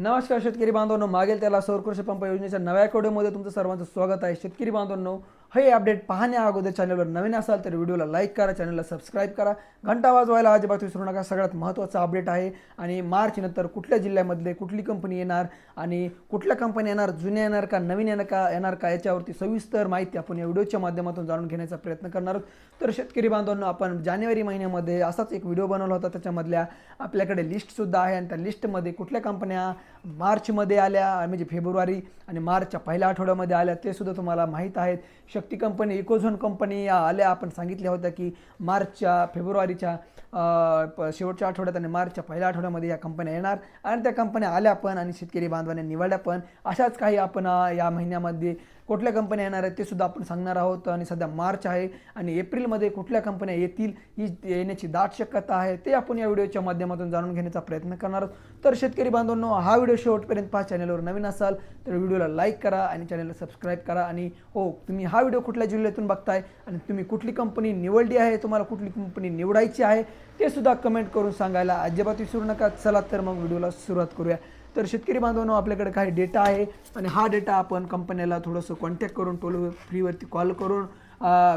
नमस्कार शेतकरी बांधवांनो. मागेल त्याला सौर कृषी पंप योजनेच्या नव्या व्हिडिओमध्ये तुमचं सर्वांचं स्वागत आहे. शेतकरी बांधवांनो हे अपडेट पाहण्या अगोदर चॅनलवर नवीन असाल तर व्हिडिओला लाईक करा चॅनलला सबस्क्राईब करा. घंटा वाजवायला अजिबात विसरू नका. सगळ्यात महत्त्वाचा अपडेट आहे आणि मार्चनंतर कुठल्या जिल्ह्यामधले कुठली कंपनी येणार आणि कुठल्या कंपनी येणार जुन्या येणार का नवीन येणार का येणार का याच्यावरती सविस्तर माहिती आपण या व्हिडिओच्या माध्यमातून जाणून घेण्याचा प्रयत्न करणार आहोत. तर शेतकरी बांधवांनो आपण जानेवारी महिन्यामध्ये असाच एक व्हिडिओ बनवला होता. त्याच्यामधल्या आपल्याकडे लिस्टसुद्धा आहे आणि त्या लिस्टमध्ये कुठल्या कंपन्या मार्चमध्ये आल्या म्हणजे फेब्रुवारी आणि मार्चच्या पहिल्या आठवड्यामध्ये आल्या ते सुद्धा तुम्हाला माहीत आहेत. शक्ती कंपनी इकोझोन कंपनी या आल्या. आपण सांगितल्या होत्या की मार्चच्या फेब्रुवारीच्या शेवटच्या आठवड्यात आणि मार्चच्या पहिल्या आठवड्यामध्ये या कंपन्या येणार आणि त्या कंपन्या आल्या पण आणि शेतकरी बांधवांनी निवडल्या पण. अशाच काही आपण या महिन्यामध्ये कुठल्या कंपन्या येणार आहेत ते सुद्धा आपण सांगणार आहोत. आणि सध्या मार्च आहे आणि एप्रिलमध्ये कुठल्या कंपन्या येतील ही येण्याची दाट शक्यता आहे ते आपण या व्हिडिओच्या माध्यमातून जाणून घेण्याचा प्रयत्न करणार आहोत. तर शेतकरी बांधवांनो हा व्हिडिओ शेवटपर्यंत पहा. चॅनलवर नवीन असाल तर व्हिडिओला लाईक करा आणि चॅनलला सबस्क्राईब करा. आणि हो तुम्ही हा व्हिडिओ कुठल्या जिल्ह्यातून बघताय आणि तुम्ही कुठली कंपनी निवडली आहे तुम्हाला कुठली कंपनी निवडायची आहे ते सुद्धा कमेंट करून सांगायला अजिबात विसरू नका. चला तर मग व्हिडिओला सुरुवात करूया. तर शेतकरी बांधवांनो आपल्याकडे काही डेटा आहे आणि हा डेटा आपण कंपन्याला थोडंसं कॉन्टॅक्ट करून टोल फ्रीवरती कॉल करून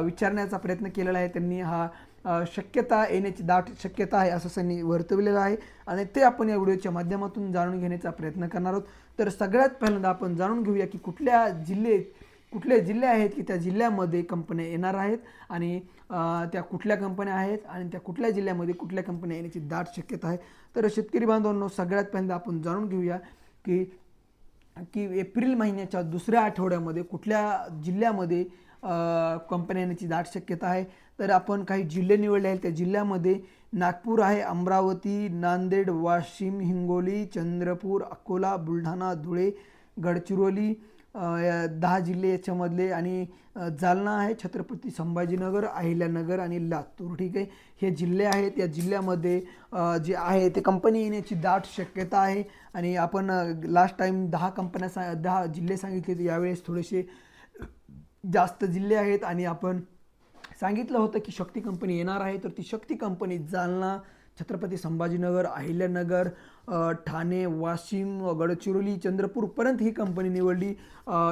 विचारण्याचा प्रयत्न केलेला आहे. त्यांनी हा शक्यता येण्याची दाट शक्यता आहे असं त्यांनी वर्तवलेलं आहे आणि ते आपण या व्हिडिओच्या माध्यमातून जाणून घेण्याचा प्रयत्न करणार आहोत. तर सगळ्यात पहिल्यांदा आपण जाणून घेऊया की कुठल्या जिल्ह्यात कुठले जिल्हे आहेत की त्या जिल्ह्यामध्ये कंपन्या येणार आहेत आणि त्या कुठल्या कंपन्या आहेत आणि त्या कुठल्या जिल्ह्यामध्ये कुठल्या कंपन्या येण्याची दाट शक्यता आहे. तर शेतकरी बांधवांनो सगळ्यात पहिल्यांदा आपण जाणून घेऊया की की एप्रिल महिन्याच्या दुसऱ्या आठवड्यामध्ये कुठल्या जिल्ह्यामध्ये कंपन्या येण्याची दाट शक्यता आहे. तर आपण काही जिल्हे निवडले आहेत. त्या जिल्ह्यामध्ये नागपूर आहे अमरावती नांदेड वाशिम हिंगोली चंद्रपूर अकोला बुलढाणा धुळे गडचिरोली दहा जिल्हे याच्यामधले आणि जालना आहे छत्रपती संभाजीनगर अहिल्यानगर आणि लातूर. ठीक आहे? हे जिल्हे आहेत. या जिल्ह्यामध्ये जे आहे ते कंपनी येण्याची दाट शक्यता आहे. आणि आपण लास्ट टाईम दहा कंपन्या सा दहा जिल्हे सांगितले तर यावेळेस थोडेसे जास्त जिल्हे आहेत. आणि आपण सांगितलं होतं की शक्ती कंपनी येणार आहे. तर ती शक्ती कंपनी जालना छत्रपती संभाजीनगर अहिल्यानगर ठाणे वाशिम गडचिरोली चंद्रपूरपर्यंत ही कंपनी निवडली.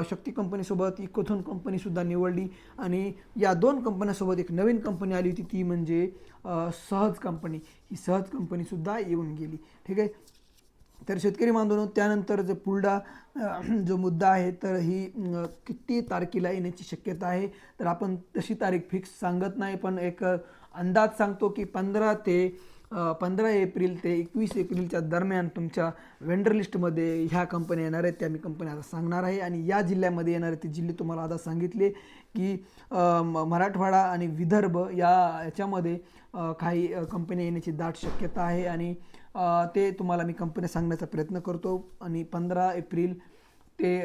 शक्ती कंपनीसोबत इकोथोन कंपनीसुद्धा निवडली. आणि या दोन कंपन्यासोबत एक नवीन कंपनी आली होती ती म्हणजे सहज कंपनी ही सहज कंपनीसुद्धा येऊन गेली. ठीक आहे? तर शेतकरी बांधवांनो त्यानंतर जो पुढला जो मुद्दा आहे तर ही किती तारखेला येण्याची शक्यता आहे? तर आपण तशी तारीख फिक्स सांगत नाही पण एक अंदाज सांगतो की पंधरा ते पंधरा एप्रिल ते एकवीस एप्रिलच्या दरम्यान तुमच्या वेंडर लिस्टमध्ये ह्या कंपन्या येणार आहेत त्या मी कंपन्या आता सांगणार आहे. आणि या जिल्ह्यामध्ये येणारे ते जिल्हे तुम्हाला आता सांगितले की म- मराठवाडा आणि विदर्भ या याच्यामध्ये काही कंपन्या येण्याची दाट शक्यता आहे. आणि ते तुम्हाला मी कंपन्या सांगण्याचा प्रयत्न करतो. आणि पंधरा एप्रिल ते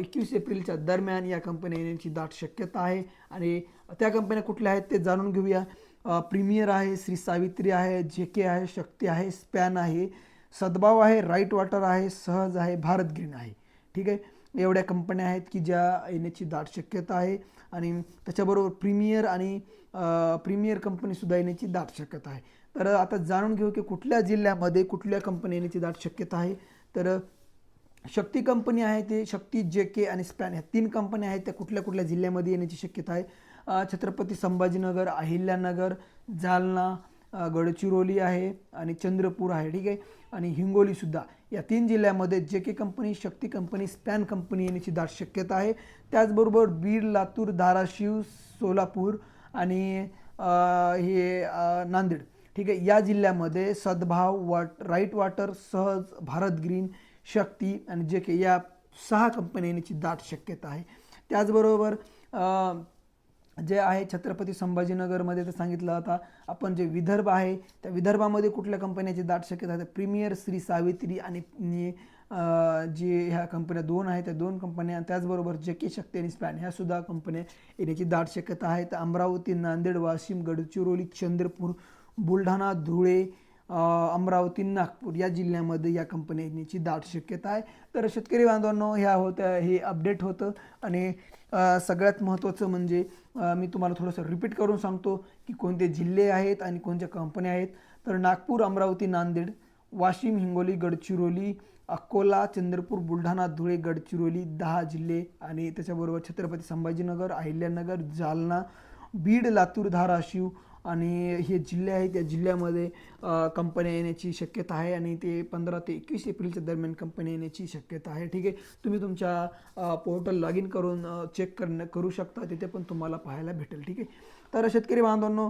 एकवीस एप्रिलच्या दरम्यान या कंपन्या येण्याची दाट शक्यता आहे. आणि त्या कंपन्या कुठल्या आहेत ते जाणून घेऊया. प्रीमियर आहे श्री सावित्री आहे जे के आहे शक्ती आहे स्पॅन आहे सद्भाव आहे राईट वॉटर आहे सहज आहे भारत ग्रीन आहे. ठीक आहे? एवढ्या कंपन्या आहेत की ज्या येण्याची दाट शक्यता आहे आणि त्याच्याबरोबर प्रीमियर आणि प्रीमियर कंपनीसुद्धा येण्याची दाट शक्यता आहे. तर आता जाणून घेऊ की कुठल्या जिल्ह्यामध्ये कुठल्या कंपनी येण्याची दाट शक्यता आहे. तर शक्ती कंपनी आहे ते शक्ती जे के आणि स्पॅन ह्या तीन कंपन्या आहेत त्या कुठल्या कुठल्या जिल्ह्यामध्ये येण्याची शक्यता आहे? छत्रपती संभाजीनगर अहिल्यानगर जालना गडचिरोली आहे आणि चंद्रपूर आहे ठीक आहे? आणि हिंगोलीसुद्धा या तीन जिल्ह्यामध्ये J K company Shakti company Span company येण्याची दाट शक्यता आहे. त्याचबरोबर बीड लातूर धाराशिव सोलापूर आणि हे नांदेड ठीक आहे? या जिल्ह्यामध्ये सद्भाव वाट राईट वॉटर सहज भारत ग्रीन शक्ती आणि जे के या सहा कंपनी येण्याची दाट शक्यता आहे. त्याचबरोबर जे आहे छत्रपती संभाजीनगरमध्ये तर सांगितलं होता आपण जे विदर्भ आहे त्या विदर्भामध्ये कुठल्या कंपन्याची दाट शक्यता आहे? तर प्रीमियर श्री सावित्री आणि आणि, जे ह्या कंपन्या दोन आहेत त्या दोन कंपन्या त्याचबरोबर जे के शक्ती आणि स्पॅन ह्या सुद्धा कंपन्या येण्याची दाट शक्यता आहे. तर अमरावती नांदेड वाशिम गडचिरोली चंद्रपूर बुलढाणा धुळे अमरावती नागपूर या जिल्ह्यामध्ये या कंपन्या येण्याची दाट शक्यता आहे. तर शेतकरी बांधवांनो ह्या होत्या हे अपडेट होतं आणि सगळ्यात महत्त्वाचं म्हणजे मी तुम्हाला थोडंसं रिपीट करून सांगतो की कोणते जिल्हे आहेत आणि कोणत्या कंपन्या आहेत. तर नागपूर अमरावती नांदेड वाशिम हिंगोली गडचिरोली अकोला चंद्रपूर बुलढाणा धुळे गडचिरोली दहा जिल्हे आणि त्याच्याबरोबर छत्रपती संभाजीनगर अहिल्यानगर जालना बीड लातूर धाराशिव आणि हे जिल्हे आहेत त्या जिल्ह्यामध्ये कंपन्या येण्याची शक्यता आहे आणि ते पंधरा ते एकवीस एप्रिलच्या दरम्यान कंपन्या येण्याची शक्यता आहे. ठीक आहे? तुम्ही तुमच्या पोर्टल लॉग इन करून चेक करणं करू शकता. तिथे पण तुम्हाला पाहायला भेटेल. ठीक आहे? तर शेतकरी बांधवांनो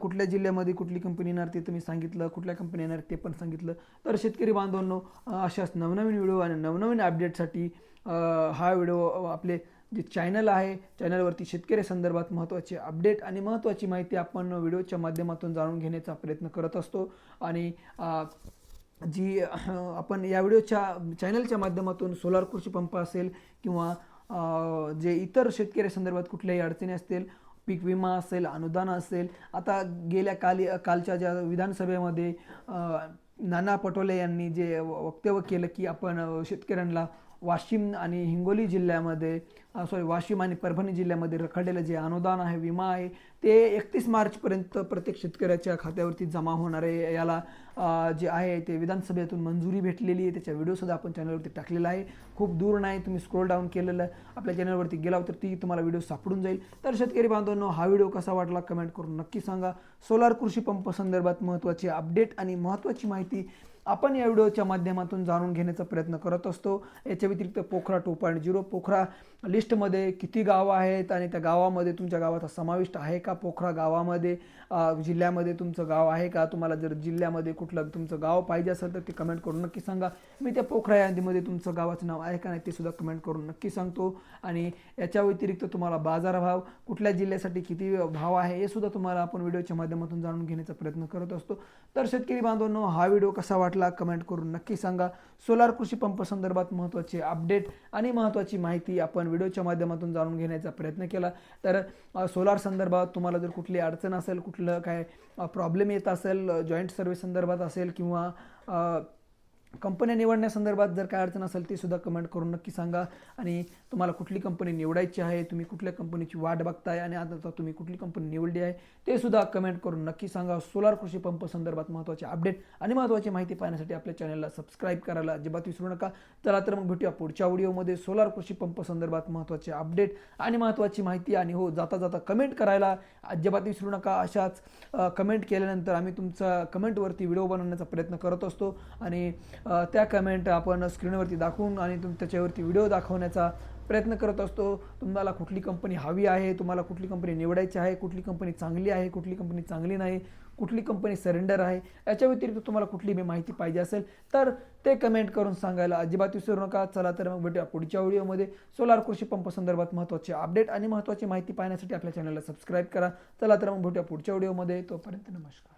कुठल्या जिल्ह्यामध्ये कुठली कंपनी येणार ते तुम्ही सांगितलं कुठल्या कंपनी येणार ते पण सांगितलं. तर शेतकरी बांधवांनो अशाच नवनवीन व्हिडिओ आणि नवनवीन अपडेटसाठी हा व्हिडिओ आपले जे चॅनल आहे चॅनलवरती शेतकरी संदर्भात महत्त्वाचे अपडेट आणि महत्त्वाची माहिती आपण व्हिडिओच्या माध्यमातून जाणून घेण्याचा प्रयत्न करत असतो. आणि जी आपण या व्हिडिओच्या चॅनलच्या माध्यमातून सोलार कृषी पंप असेल किंवा जे इतर शेतकरी संदर्भात कुठल्याही अडचणी असतील पीक विमा असेल अनुदान असेल आता गेल्या काली कालच्या ज्या विधानसभेमध्ये नाना पटोले यांनी जे वक्तव्य केलं की आपण शेतकऱ्यांना वाशिम आणि हिंगोली जिल्ह्यामध्ये सॉरी वाशिम आणि परभणी जिल्ह्यामध्ये रखडलेलं जे अनुदान आहे विमा आहे ते एकतीस मार्चपर्यंत प्रत्येक शेतकऱ्याच्या खात्यावरती जमा होणार आहे. याला जे आहे ते विधानसभेतून मंजुरी भेटलेली आहे. त्याच्या व्हिडिओसुद्धा आपण चॅनलवरती टाकलेला आहे. खूप दूर नाही तुम्ही स्क्रोल डाऊन केलेलं आपल्या चॅनलवरती गेला तर ती तुम्हाला व्हिडिओ सापडून जाईल. तर शेतकरी बांधवांनो हा व्हिडिओ कसा वाटला कमेंट करून नक्की सांगा. सोलार कृषी पंप संदर्भात महत्त्वाचे अपडेट आणि महत्त्वाची माहिती आपण या व्हिडिओच्या माध्यमातून जाणून घेण्याचा प्रयत्न करत असतो. याच्या व्यतिरिक्त PoCRA two point zero PoCRA लिस्टमध्ये किती गावं आहेत आणि त्या गावामध्ये तुमच्या गावाचा समाविष्ट आहे का? पोखरा गावामध्ये जिल्ह्यामध्ये तुमचं गाव आहे का? तुम्हाला जर जिल्ह्यामध्ये कुठलं तुमचं गाव पाहिजे असेल तर ते कमेंट करून नक्की सांगा. मी त्या पोखरा यादीमध्ये तुमचं गावाचं नाव आहे का नाही ते सुद्धा कमेंट करून नक्की सांगतो. आणि याच्या व्यतिरिक्त तुम्हाला बाजारभाव कुठल्या जिल्ह्यासाठी किती भाव आहे हे सुद्धा तुम्हाला आपण व्हिडिओच्या माध्यमातून जाणून घेण्याचा प्रयत्न करत असतो. तर शेतकरी बांधवांनो हा व्हिडिओ कसा वाटला? कमेंट करून नक्की सांगा. सोलार कृषी पंप संदर्भात महत्त्वाचे अपडेट आणि महत्त्वाची माहिती आपण व्हिडिओच्या माध्यमातून जाणून घेण्याचा प्रयत्न केला. तर सोलार संदर्भात तुम्हाला जर कुठली अडचण असेल कुठलं काय प्रॉब्लेम येत असेल जॉईंट सर्व्हिस संदर्भात असेल किंवा कंपन्या निवडण्यासंदर्भात जर काय अडचण असेल ते सुद्धा कमेंट करून नक्की सांगा. आणि तुम्हाला कुठली कंपनी निवडायची आहे तुम्ही कुठल्या कंपनीची वाट बघताय आणि आता तुम्ही कुठली कंपनी निवडली आहे ते सुद्धा कमेंट करून नक्की सांगा. सोलार कृषी पंप संदर्भात महत्त्वाचे अपडेट आणि महत्त्वाची माहिती पाहण्यासाठी आपल्या चॅनलला सबस्क्राईब करायला अजिबात विसरू नका. चला तर मग भेटूया पुढच्या व्हिडिओमध्ये सोलार कृषी पंप संदर्भात महत्त्वाचे अपडेट आणि महत्त्वाची माहिती आणि हो जाता जाता कमेंट करायला अजिबात विसरू नका. अशाच कमेंट केल्यानंतर आम्ही तुमचा कमेंटवरती व्हिडिओ बनवण्याचा प्रयत्न करत असतो. आणि त्या कमेंट आपण स्क्रीनवरती दाखवून आणि तुम त्याच्यावरती व्हिडिओ दाखवण्याचा प्रयत्न करत असतो. तुम्हाला कुठली कंपनी हवी आहे तुम्हाला कुठली कंपनी निवडायची आहे कुठली कंपनी चांगली आहे कुठली कंपनी चांगली नाही कुठली कंपनी सरेंडर आहे याच्या व्यतिरिक्त तुम्हाला कुठली मी माहिती पाहिजे असेल तर ते कमेंट करून सांगायला अजिबात विसरू नका. चला तर मग भेटूया पुढच्या व्हिडिओमध्ये सोलार कृषी पंप संदर्भात महत्त्वाचे अपडेट आणि महत्त्वाची माहिती पाहण्यासाठी आपल्या चॅनलला सबस्क्राईब करा. चला तर मग भेटूया पुढच्या व्हिडिओमध्ये तोपर्यंत नमस्कार.